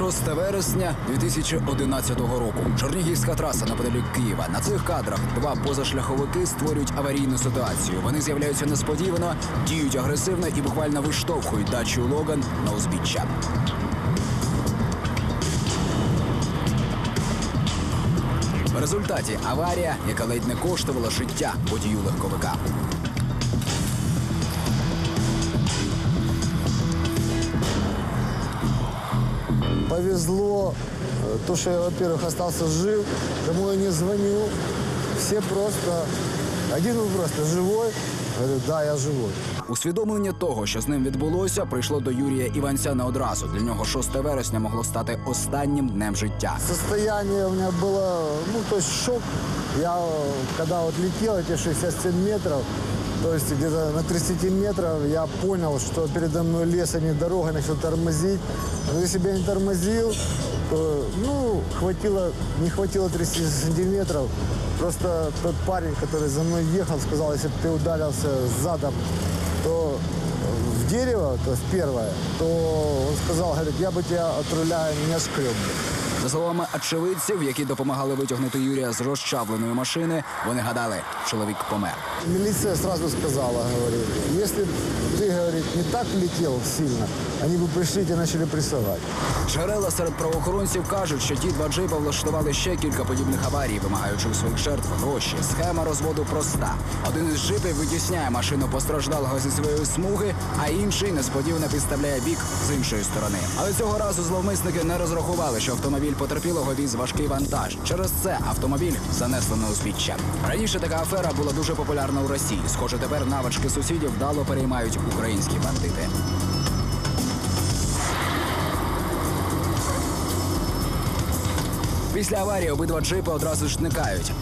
6 вересня 2011 року. Чернігівська траса неподалік Києва. На цих кадрах два позашляховики створюють аварійну ситуацію. Вони з'являються несподівано, діють агресивно і буквально виштовхують дачу Логан на узбіччя. В результаті аварія, яка ледь не коштувала життя водію легковика. Повезло, э, то, что я, во-первых, остался жив, кому я не звоню, все просто... Один вопрос, ты живой? Я говорю, да, я живой. Усвідомлення того, що з ним відбулося, прийшло до Юрія Іванця не одразу. Для нього 6 вересня могло стати останнім днем життя. Состояние у меня было, ну, то есть шок. Я, э, когда вот летел эти 67 метров, То есть где-то на 30 метров, я понял, что передо мной лес, а не дорога, начал тормозить. Но если бы я не тормозил, то, ну, хватило, не хватило 30 сантиметров. Просто тот парень, который за мной ехал, сказал, если бы ты ударился задом, то в дерево, то есть первое, то он сказал, говорит, я бы тебя от руля не шкреб. бы». За словами очевидців, які допомагали витягнути Юрія з розчавленої машини, вони гадали, чоловік помер. Милиция сразу сказала, говорит, если б ты, говорит, не так летел сильно, они бы пришли и тебя начали прессовать. Джерела серед правоохоронців кажуть, що ті два джипа влаштували ще кілька подібних аварій, вимагаючи у своїх жертв гроші. Схема розводу проста. Один із джипів витісняє машину постраждалого зі своєї смуги, а інший несподівано підставляє бік з іншої сторони. Але цього разу зловмисники не розрахували, що автомобіль потерпілого віз важкий вантаж. Через це автомобіль занесло на узбіччя. Раніше така афера була дуже популярна у Росії. Схоже, тепер навички сусідів вдало переймають українські бандити. Після аварії обидва джипи одразу ж зникають.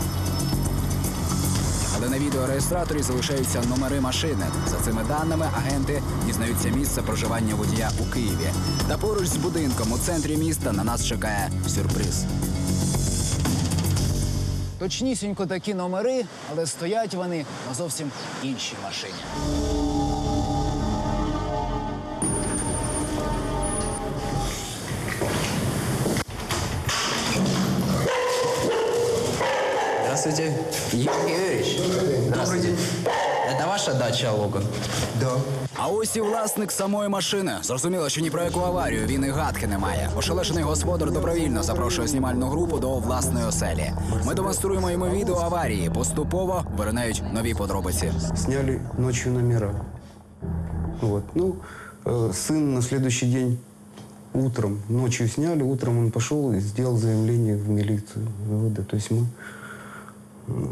Але на відеореєстраторі залишаються номери машини. За цими даними агенти дізнаються місце проживання водія у Києві. Та поруч з будинком у центрі міста на нас чекає сюрприз. Точнісінько такі номери, але стоять вони на зовсім іншій машині. Здравствуйте, Юрий Юрьевич. Здравствуйте. Это ваша дача Логан? Да. А ось і власник самої машини. Зрозуміло, що ні про яку аварію він і гадки не має. Ошелешений господар добровільно запрошує знімальну групу до власної оселі. Ми демонструємо йому відео аварії. Поступово виринають нові подробиці. сняли ночью номера. Вот. Ну, э, сын на следующий день утром, ночью сняли, утром он пошел и сделал заявление в милицию ВВД. То есть мы э,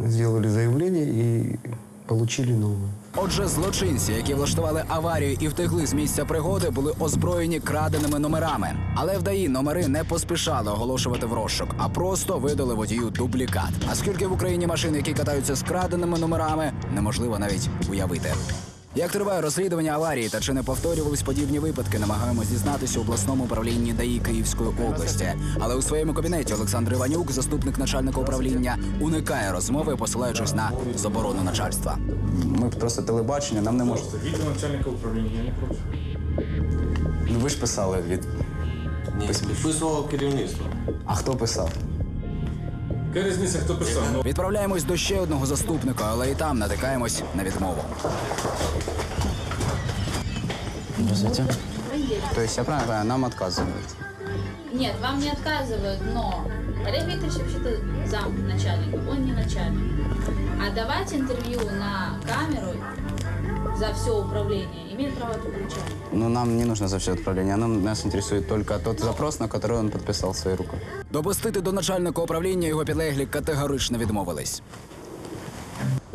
сделали заявление и получили новую. Отже, злочинці, які влаштували аварію і втекли з місця пригоди, були озброєні краденими номерами. Але вдаї номери не поспішали оголошувати в розшук, а просто видали водію дублікат. А скільки в Україні машин, які катаються з краденими номерами, неможливо навіть уявити. Як триває розслідування аварії та чи не повторювались подібні випадки, намагаємось дізнатися у обласному управлінні ДАІ Київської області. Але у своєму кабінеті Олександр Іванюк, заступник начальника управління, уникає розмови, посилаючись на заборону начальства. Ми просто телебачення, нам не можна. Від начальника управління, я не проти. Ну ви ж писали від. Ні, підписувало керівництво. А хто писав? Яка різниця, хто писав? Ну, Відправляємось до ще одного заступника, але і там натикаємось на відмову. Здравствуйте. То есть я правильно понимаю, нам отказывают? Нет, вам не отказывают, но Олег Викторович вообще-то зам начальника, он не начальник. А давать интервью на камеру за все управление имеет право это получать. Ну, нам не нужно за все отправление. Нам, нас интересует только тот запрос, на который он подписал своей рукой. Допустити до начальника управління його підлеглі категорично відмовились.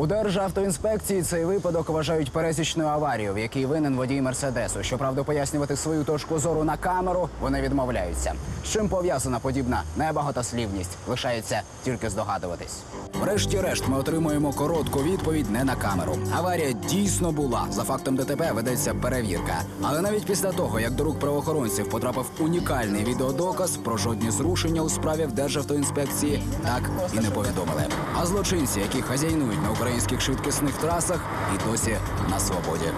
У Державтоінспекції цей випадок вважають пересічною аварією, в якій винен водій Мерседесу. Щоправда, пояснювати свою точку зору на камеру вони відмовляються. З чим пов'язана подібна небагатослівність, лишається тільки здогадуватись. Врешті-решт, ми отримуємо коротку відповідь не на камеру. Аварія дійсно була. За фактом ДТП ведеться перевірка. Але навіть після того, як до рук правоохоронців потрапив унікальний відеодоказ про жодні зрушення у справі в Державтоінспекції, так і не повідомили. А злочинці, які хазяйнують на українських швидкісних трасах і досі на свободі.